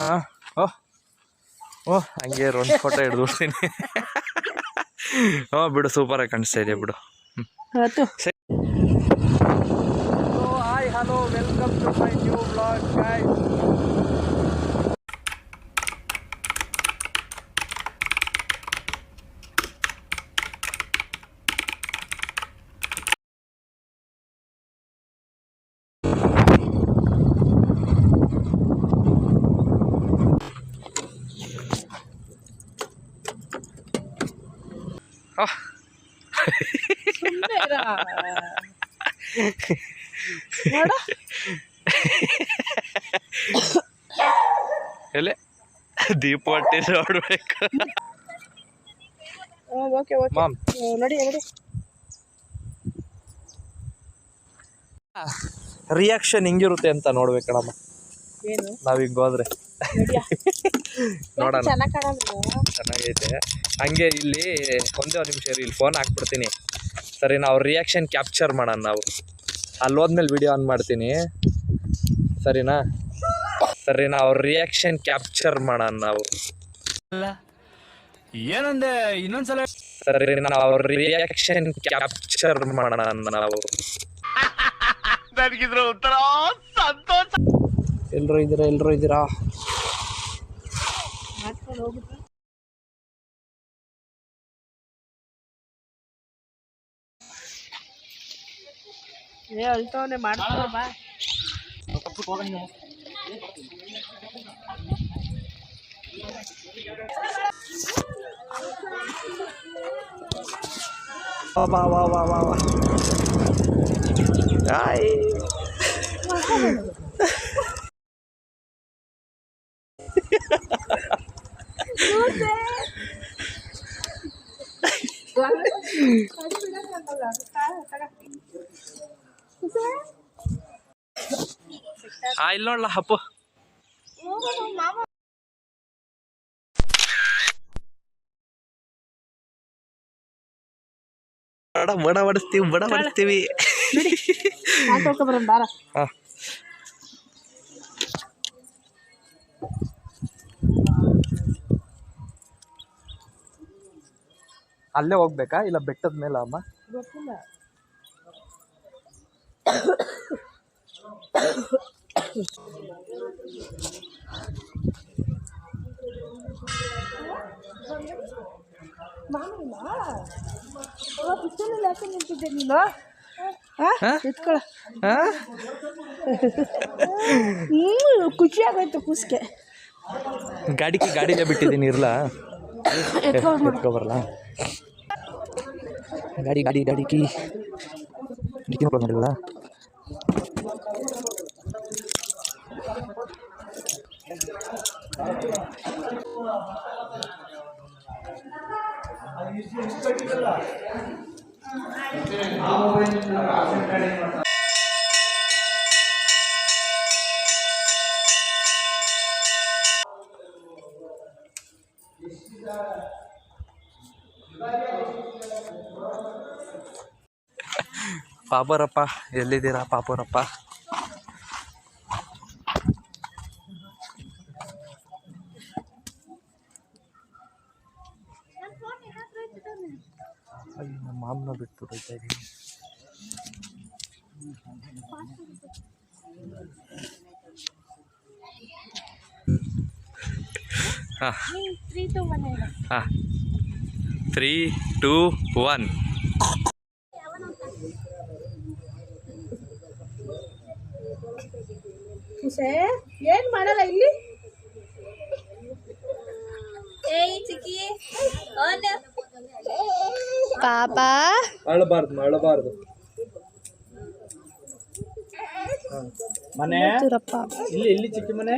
ಹಾಂ ಓ ಓ ಹಂಗೆ ಒಂದು ಫೋಟೋ ಹಿಡ್ದು ಬಿಡ್ತೀನಿ. ಹ್ಞೂ ಬಿಡು ಸೂಪರಾಗಿ ಕಾಣಿಸ್ತಾ ಇದೆ ಬಿಡು. ಸರಿ. Hi hello welcome to my new blog guys ಸುಮ್ನೆ ಇರ. ನೋಡು ಎಲೆ ದೀಪಾವಳಿ ನೋಡ್ಬೇಕು ಓಕೆ ಓಕೆ ಮಾಮ್ ನಡಿ ನಡಿ. ರಿಯಾಕ್ಷನ್ ಹೆಂಗಿರುತ್ತೆ ಅಂತ ನೋಡ್ಬೇಕು ನಾವೀಗ ಹೋದ್ರೆ. ನೋಡೋಣ. ಚೆನ್ನಾಗೈತೆ. ಹಂಗೆ ಇಲ್ಲಿ ಒಂದೇ ಒಂದು ನಿಮಿಷ ಇಲ್ಲಿ ಫೋನ್ ಹಾಕ್ಬಿಡ್ತೀನಿ. ಸರಿ ನಾವು ರಿಯಾಕ್ಷನ್ ಕ್ಯಾಪ್ಚರ್ ಮಾಡೋಣ ನಾವು. ಅಲ್ಲಿ ಹೋದ್ಮೇಲೆ ವಿಡಿಯೋ ಆನ್ ಮಾಡ್ತೀನಿ. ಸರಿನಾ? ಸರಿ ನಾವು ರಿಯಾಕ್ಷನ್ ಕ್ಯಾಪ್ಚರ್ ಮಾಡೋಣ ನಾವು. ಏನಂದೆ ಇನ್ನೊಂದ್ಸಲ ಸರಿ ನಾವು ರಿಯಾಕ್ಷನ್ ಕ್ಯಾಪ್ಚರ್ ಮಾಡೋಣ ನಾವು. ನನಗಿದ್ರ ಉತ್ತರ ಸಂತೋಷ. ಎಲ್ಲರೂ ಇದ್ದೀರಾ ಎಲ್ಲರೂ ಇದ್ದೀರಾ? ಮಾಡ್ಕೊಂಡು ಹೋಗ್ಬಿಟ್ರೆ ಏ ಅಳ್ತವನೆ ಮಾಡ್ತಾವ ಬಾ ವಾ ವಾ ವಾ ವಾ ವಾ ವಾ ಆ ಇಲ್ಲಿ ನೋಡ್ಲ ಅಪ್ಪು. ಬಡ ಬಡ ಬಡಿಸ್ತೀವಿ ಬಡ ಬಡಿಸ್ತೀವಿ. ಹಾ. ಅಲ್ಲೇ ಹೋಗ್ಬೇಕಾ? ಇಲ್ಲ ಬೆಟ್ಟದ ಮೇಲೆ ಅಮ್ಮ? ಗೊತ್ತಿಲ್ಲ. ಯಾಕೆ ನಿಂತಿದ್ದೆ ನೀನು? ಹಾ? ಎತ್ಕೊಳ. ಹಾ? ಹ್ಞೂ ಖುಷಿ ಆಗೋಯ್ತು ಕೂಸ್ಗೆ ಗಾಡಿಗೆ ಗಾಡಿಲೇ ಬಿಟ್ಟಿದ್ದೀನಿ ಇರ್ಲಾ? ಎತ್ಕೊಂಡು Dari गाड़ी dari ki, dikit kalau adalah Thank. ಪಾಪರಪ್ಪ ಎಲ್ಲಿದ್ದೀರಾ ಪಾಪರಪ್ಪ? ನಮ್ಮ ಮಾಮನ ಬಿಟ್ಟು ಹೋಗ್ತಾ ಇದ್ದೀನಿ ಹಾಂ. ತ್ರೀ ಟು ಒನ್ ಹಾಂ ಏನ್ ಮಾಡಲ್ಲ ಇಲ್ಲಿ? ಪಾಪ. ಅಳಬಾರ್ದು ಅಳಬಾರ್ದು. ಮನೆ. ಇಲ್ಲಿ ಇಲ್ಲಿ ಚಿಕ್ಕ ಮನೆ.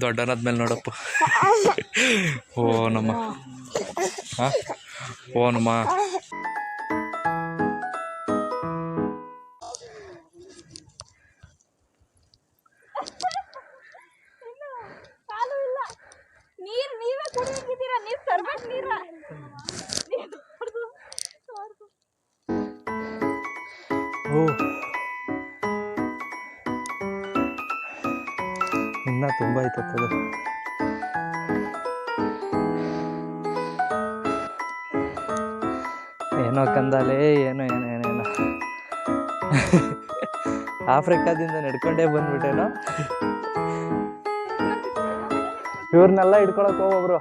ದೊಡ್ಡನಾದ್ಮೇಲೆ ನೋಡಪ್ಪ. ಓ ನಮ್ಮ. ಹಾ? ಓ ನಮ್ಮ. ಕಾಲು ಇನ್ನ ತುಂಬ ಇತ್ತದು ಏನೋ ಕಂದಾಲೆ, ಏನೋ ಏನೋ ಏನೇನೋ ಆಫ್ರಿಕಾದಿಂದ ನಡ್ಕೊಂಡೇ ಬಂದ್ಬಿಟ್ಟೇನೋ. ಇವ್ರನ್ನೆಲ್ಲ ಹಿಡ್ಕೊಳಕ್ ಹೋಗೋಬ್ರು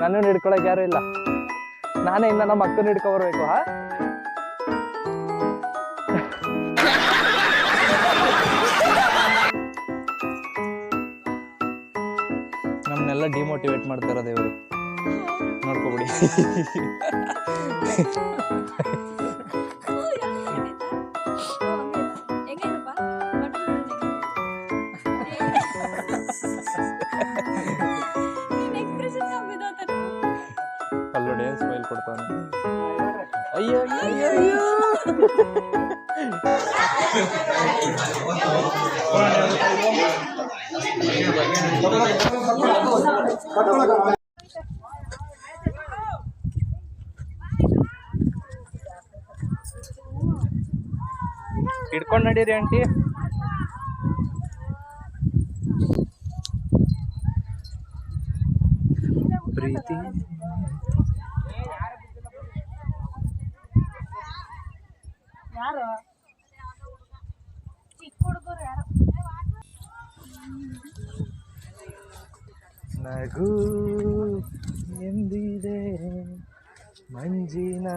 ನನ್ನ ಹಿಡ್ಕೊಳಕ್ ಯಾರು ಇಲ್ಲ. ನಾನೇ ಇನ್ನ ನಮ್ಮ ಅಕ್ಕನ ಹಿಡ್ಕೊಬರ್ಬೇಕು, ಹಾ? ನಮ್ಮನ್ನೆಲ್ಲ ಡಿಮೋಟಿವೇಟ್ ಮಾಡ್ತಾ ಇರೋದು ಇವರು ನೋಡ್ಕೊಬಿಡಿ ಅಯ್ಯೋ ಅಯ್ಯೋ. ಹಿಡ್ಕೊಂಡು ನಡೀರಿ ಆಂಟಿ ಪ್ರೀತಿ ಯಾರು ಚಿಕ್ಕ ಹುಡುಗರು ಯಾರು ನಗು ಎಂದಿದೆ ಮಂಜಿನ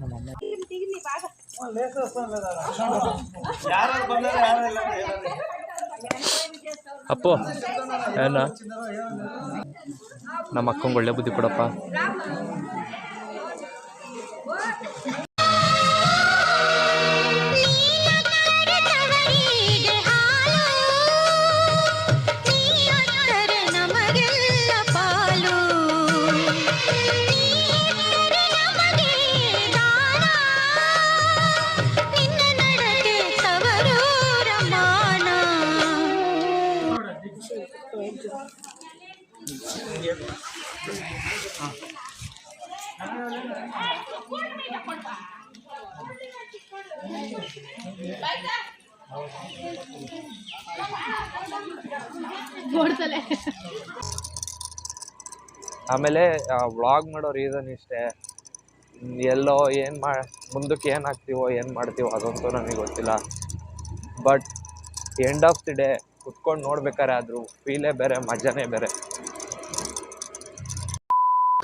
ನಮ್ಮಮ್ಮ. ಅಪ್ಪು ಏನ? ನಮ್ಮ ಅಕ್ಕಂಗೆ ಒಳ್ಳೆ ಬುದ್ಧಿ ಕೊಡಪ್ಪ. ಆಮೇಲೆ ವ್ಲಾಗ್ ಮಾಡೋ ರೀಸನ್ ಇಷ್ಟೇ. ಎಲ್ಲೋ ಏನು ಮಾ, ಮುಂದಕ್ಕೆ ಏನು ಹಾಕ್ತೀವೋ ಏನು ಮಾಡ್ತೀವೋ ಅದಂತೂ ನನಗೆ ಗೊತ್ತಿಲ್ಲ. But end of the day ಕುತ್ಕೊಂಡು ನೋಡ್ಬೇಕಾರೆ ಆದರೂ ಫೀಲೇ ಬೇರೆ, ಮಜಾನೇ ಬೇರೆ.